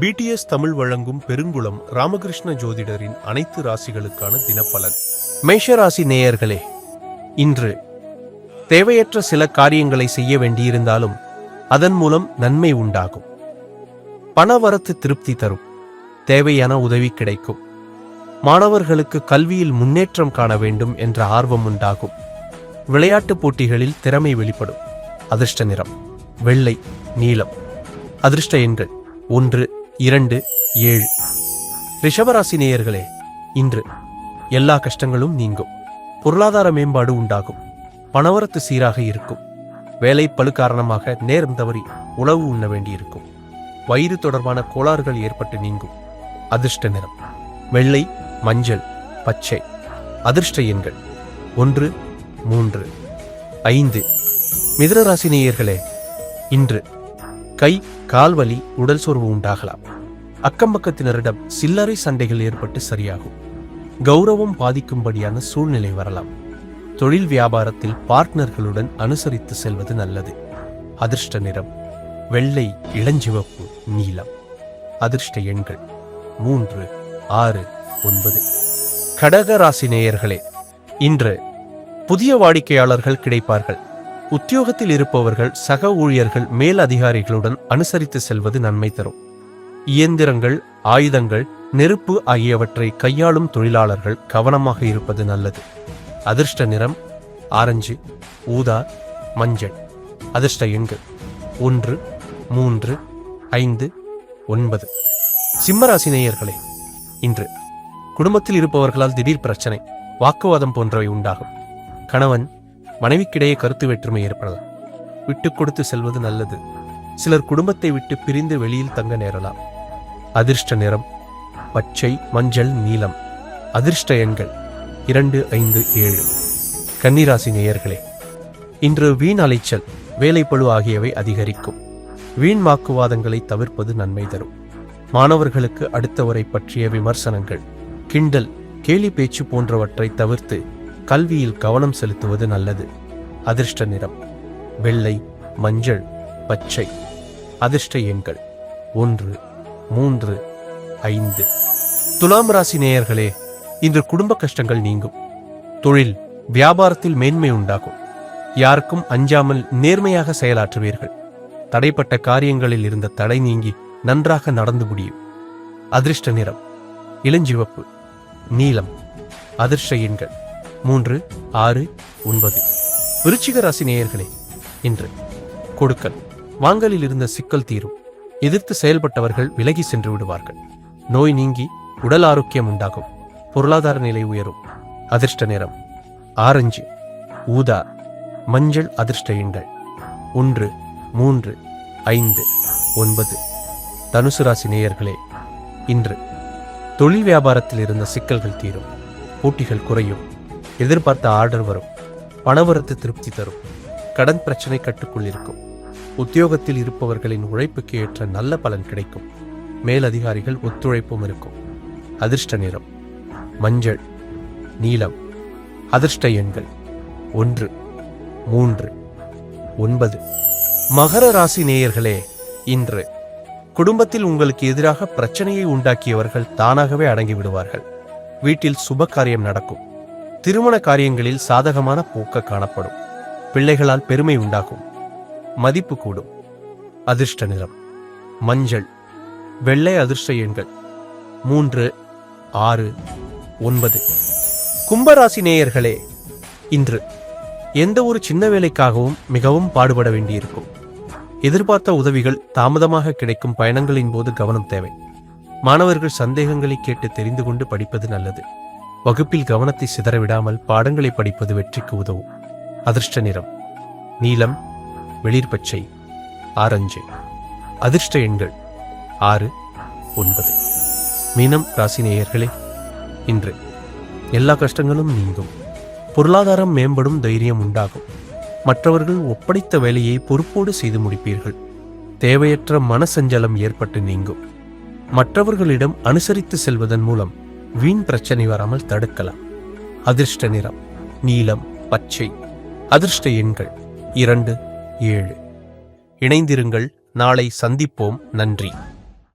BDS Tamil வழங்கும் பெருங்குளம் ராமகிருஷ்ண ஜோதிடரின் அனைத்து ராசிகளுக்கான தினப்பலன். மேஷராசி நேயர்களே இன்று தேவையற்ற சில காரியங்களை செய்ய வேண்டியிருந்தாலும் அதன் மூலம் நன்மை உண்டாகும். பணவரத்து திருப்தி தரும். தேவையான உதவி கிடைக்கும். மாணவர்களுக்கு கல்வியில் முன்னேற்றம் காண வேண்டும் என்ற ஆர்வம் உண்டாகும். விளையாட்டுப் போட்டிகளில் திறமை வெளிப்படும். அதிர்ஷ்ட நிறம் வெள்ளை நீலம். அதிர்ஷ்ட எண்கள் ஒன்று இரண்டு ஏழு. ரிஷபராசி நேயர்களே இன்று எல்லா கஷ்டங்களும் நீங்கும். பொருளாதார மேம்பாடு உண்டாகும். பணவரத்து சீராக இருக்கும். வேலை பழு காரணமாக நேரம் தவறி உணவு உண்ண வேண்டியிருக்கும். வயிறு தொடர்பான கோளாறுகள் ஏற்பட்டு நீங்கும். அதிர்ஷ்ட நிறம். வெள்ளை மஞ்சள் பச்சை. அதிர்ஷ்ட எண்கள். ஒன்று மூன்று. ஐந்து. மிதரராசி நேயர்களே இன்று கை கால்வலி உடல் சோர்வு உண்டாகலாம். அக்கம்பக்கத்தினரிடம் சில்லறை சண்டைகள் ஏற்பட்டு சரியாகும். கௌரவம் பாதிக்கும்படியான சூழ்நிலை வரலாம். தொழில் வியாபாரத்தில் பார்ட்னர்களுடன் அனுசரித்து செல்வது நல்லது. அதிர்ஷ்ட நிறம் வெள்ளை இளஞ்சிவப்பு நீலம். அதிர்ஷ்ட எண்கள் மூன்று ஆறு ஒன்பது. கடக ராசி நேயர்களே இன்று புதிய வாடிக்கையாளர்கள் கிடைப்பார்கள். உத்தியோகத்தில் இருப்பவர்கள் சக ஊழியர்கள் மேல் அதிகாரிகளுடன் அனுசரித்து செல்வது நன்மை தரும். இயந்திரங்கள் ஆயுதங்கள் நெருப்பு ஆகியவற்றை கையாளும் தொழிலாளர்கள் கவனமாக இருப்பது நல்லது. அதிர்ஷ்ட நிறம் ஆரஞ்சு ஊதா மஞ்சள். அதிர்ஷ்ட எண்கள் ஒன்று மூன்று ஐந்து ஒன்பது. சிம்மராசி நேயர்களே இன்று குடும்பத்தில் இருப்பவர்களால் திடீர் பிரச்சனை வாக்குவாதம் போன்றவை உண்டாகும். கணவன் மனைவிக்கிடையே கருத்து வேற்றுமை ஏற்படலாம். விட்டு கொடுத்து செல்வது நல்லது. சிலர் குடும்பத்தை விட்டு பிரிந்து வெளியில் தங்க நேரலாம். அதிர்ஷ்ட நிறம் பச்சை மஞ்சள் நீலம். அதிர்ஷ்ட எண்கள் இரண்டு ஐந்து ஏழு. கன்னிராசி நேயர்களே இன்று வீண் அலைச்சல் வேலைப்பழு ஆகியவை அதிகரிக்கும். வீண் வாக்குவாதங்களை தவிர்ப்பது நன்மை தரும். மாணவர்களுக்கு அடுத்தவரை பற்றிய விமர்சனங்கள் கிண்டல் கேலி பேச்சு போன்றவற்றை தவிர்த்து கல்வியில் கவனம் செலுத்துவது நல்லது. அதிர்ஷ்ட நிறம். வெள்ளை மஞ்சள் பச்சை. அதிர்ஷ்ட எண்கள். ஒன்று மூன்று ஐந்து. துலாம் ராசி நேயர்களே இன்று குடும்ப கஷ்டங்கள் நீங்கும். தொழில் வியாபாரத்தில் மேன்மை உண்டாகும். யாருக்கும் அஞ்சாமல் நேர்மையாக செயலாற்றுவீர்கள். தடைப்பட்ட காரியங்களில் இருந்த தடை நீங்கி நன்றாக நடந்து முடியும். அதிர்ஷ்ட நிறம். இளஞ்சிவப்பு. நீலம். அதிர்ஷ்ட எண்கள். மூன்று ஆறு ஒன்பது. விருச்சிக ராசி நேயர்களே இன்று கொடுக்கல். வாங்கலில் இருந்த சிக்கல் தீரும். எதிர்த்து செயல்பட்டவர்கள் விலகி சென்று விடுவார்கள். நோய் நீங்கி உடல் ஆரோக்கியம் உண்டாகும். பொருளாதார நிலை உயரும். அதிர்ஷ்ட நிறம். ஆரஞ்சு. ஊதா. மஞ்சள் அதிர்ஷ்ட எண்கள். ஒன்று மூன்று ஐந்து ஒன்பது. தனுசு ராசி நேயர்களே இன்று தொழில் வியாபாரத்தில் இருந்த சிக்கல்கள் தீரும். போட்டிகள் குறையும். எதிர்பார்த்த ஆர்டர் வரும். பணவரத்து திருப்தி தரும். கடன் பிரச்சனை கட்டுக்குள் இருக்கும். உத்தியோகத்தில் இருப்பவர்களின் உழைப்புக்கு ஏற்ற நல்ல பலன் கிடைக்கும். மேலதிகாரிகள் ஒத்துழைப்பும் இருக்கும். அதிர்ஷ்ட நிறம். மஞ்சள். நீலம். அதிர்ஷ்ட எண்கள். ஒன்று. மூன்று. ஒன்பது. மகர ராசி நேயர்களே இன்று குடும்பத்தில் உங்களுக்கு எதிராக பிரச்சனையை உண்டாக்கியவர்கள் தானாகவே அடங்கி விடுவார்கள். வீட்டில் சுப காரியம் நடக்கும். திருமண காரியங்களில் சாதகமான போக்க காணப்படும். பிள்ளைகளால் பெருமை உண்டாகும். மதிப்பு கூடும். அதிர்ஷ்ட நிறம். மஞ்சள். வெள்ளை அதிர்ஷ்ட எண்கள். மூன்று ஆறு ஒன்பது. கும்பராசி நேயர்களே இன்று எந்த ஒரு சின்ன வேலைக்காகவும் மிகவும் பாடுபட வேண்டியிருக்கும். எதிர்பார்த்த உதவிகள் தாமதமாக கிடைக்கும் பயணங்களின் போது கவனம் தேவை. மாணவர்கள் சந்தேகங்களை கேட்டு தெரிந்து கொண்டு படிப்பது நல்லது. வகுப்பில் கவனத்தை சிதறவிடாமல் பாடங்களை படிப்பது வெற்றிக்கு உதவும். அதிர்ஷ்ட நிறம். நீலம். வெளிர் பச்சை ஆரஞ்சு. அதிர்ஷ்ட எண்கள். ஆறு ஒன்பது. மீனம் ராசி நேயர்களே இன்று எல்லா கஷ்டங்களும் நீங்கும். பொருளாதாரம் மேம்படும் தைரியம் உண்டாகும். மற்றவர்கள் ஒப்படைத்த வேலையை பொறுப்போடு செய்து முடிப்பீர்கள். தேவையற்ற மனசஞ்சலம் ஏற்பட்டு நீங்கும். மற்றவர்களிடம் அனுசரித்து செல்வதன் மூலம் வீண் பிரச்சனை வராமல் தடுக்கலாம். அதிர்ஷ்ட நிறம் நீலம் பச்சை. அதிர்ஷ்ட எண்கள் இரண்டு ஏழு. இணைந்திருங்கள். நாளை சந்திப்போம். நன்றி.